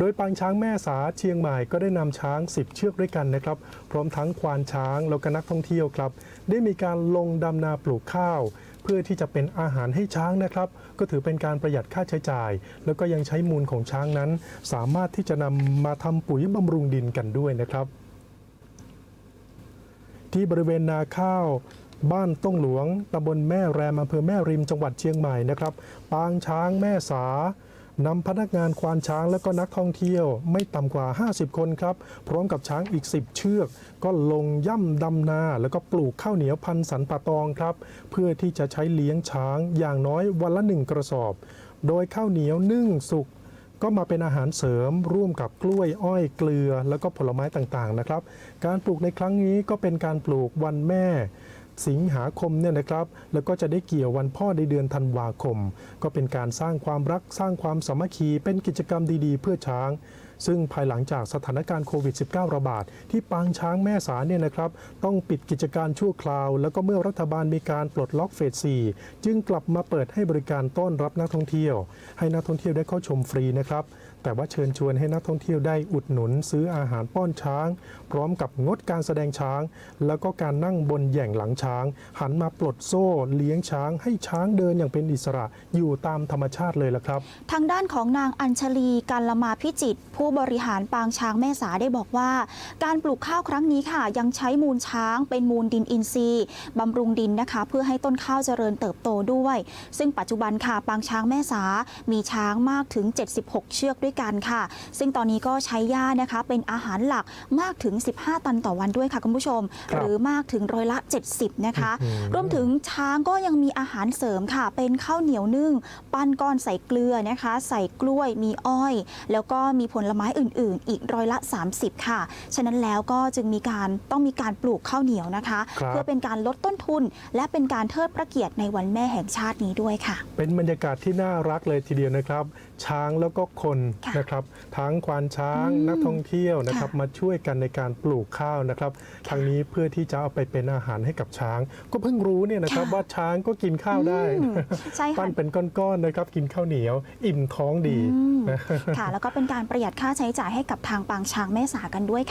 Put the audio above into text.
โดยปางช้างแม่สาเชียงใหม่ก็ได้นำช้าง 10 เชือกด้วยกันนะครับ พร้อมทั้งควานช้างแล้วก็นักท่องเที่ยวครับ ได้มีการลงดำนาปลูกข้าว เพื่อที่จะเป็นอาหารให้ช้างนะครับ ก็ถือเป็นการประหยัดค่าใช้จ่าย แล้วก็ยังใช้มูลของช้างนั้น สามารถที่จะนำมาทำปุ๋ยบำรุงดินกันด้วยนะครับ ที่บริเวณนาข้าวบ้านต้งหลวงตำบลแม่แรมอำเภอแม่ริมจังหวัดเชียงใหม่นะครับ ปางช้างแม่สา นำพนักงานควานช้างและก็นักท่องเที่ยวไม่ต่ำกว่า 50 คนครับ พร้อมกับช้างอีก 10 เชือก ก็ลงย่ำดำนา แล้วก็ปลูกข้าวเหนียวพันสันป่าตองครับ เพื่อที่จะใช้เลี้ยงช้างอย่างน้อยวันละหนึ่งกระสอบ โดยข้าวเหนียวนึ่งสุกก็มาเป็นอาหารเสริมร่วมกับกล้วยอ้อยเกลือ แล้วก็ผลไม้ต่างๆนะครับ การปลูกในครั้งนี้ก็เป็นการปลูกวันแม่ สิงหาคมเนี่ยนะครับ แล้วก็จะได้เกี่ยววันพ่อในเดือนธันวาคม ก็เป็นการสร้างความรักสร้างความสามัคคีเป็นกิจกรรมดีๆ เพื่อช้าง ซึ่งภายหลังจากสถานการณ์โควิด -19 ระบาด ที่ปางช้างแม่สาเนี่ยนะครับต้องปิดกิจการชั่วคราว แล้วก็เมื่อรัฐบาลมีการปลดล็อกเฟส 4 จึงกลับมาเปิดให้บริการต้อนรับนักท่องเที่ยว ให้นักท่องเที่ยวได้เข้าชมฟรีนะครับแต่ว่าเชิญชวนให้นักท่องเที่ยวได้อุดหนุนซื้ออาหารป้อนช้าง พร้อมกับงดการแสดงช้าง แล้วก็การนั่งบนแหย่งหลังช้าง หันมาปลดโซ่ เลี้ยงช้าง ให้ช้างเดินอย่างเป็นอิสระอยู่ตามธรรมชาติเลยละครับ ทางด้านของนางอัญชลีการละมาพิจิตรผู้บริหารปางช้างแม่สาได้บอกว่า การปลูกข้าวครั้งนี้ค่ะ ยังใช้มูลช้างเป็นมูลดินอินทรีย์บำรุงดินนะคะ เพื่อให้ต้นข้าวเจริญเติบโตด้วย ซึ่งปัจจุบันค่ะปางช้างแม่สา มีช้างมากถึง 76 เชือกด้วยกันค่ะ ซึ่งตอนนี้ก็ใช้หญ้านะคะ เป็นอาหารหลักมากถึง 15 ตันต่อวันด้วยค่ะคุณผู้ชมครับหรือมากถึงร้อยละ 70 นะคะอื้อหือรวมถึงช้างก็ยังมีอาหารเสริมค่ะ เป็นข้าวเหนียวนึ่ง ปั้นก้อนใส่เกลือนะคะ ใส่กล้วยมีอ้อย แล้วก็มีผลไม้อื่น ๆ อีกร้อยละ 30 ค่ะ ฉะนั้นแล้วก็จึงมีการต้องมีการปลูกข้าวเหนียวนะคะครับเพื่อเป็นการลดต้นทุน และเป็นการเทิดพระเกียรติในวันแม่แห่งชาตินี้ด้วยค่ะ เป็นบรรยากาศที่น่ารักเลยทีเดียวนะครับ ช้างแล้วก็คนค่ะนะครับ ทั้งควานช้างอืมนักท่องเที่ยวนะครับค่ะมาช่วยกันในการปลูกข้าวนะครับทางนี้เพื่อที่จะเอาไปเป็นอาหารให้กับช้าง ก็เพิ่งรู้เนี่ยนะครับค่ะว่าช้างก็กินข้าวได้อืมใช่ปั้ค่ะนเป็นก้อนๆนะครับ กินข้าวเหนียว อิ่มท้องดีอืมนะค่ะ แล้วก็เป็นการประหยัดค่าใช้จ่ายให้กับทางปางช้างแม่สากันด้วยค่ะ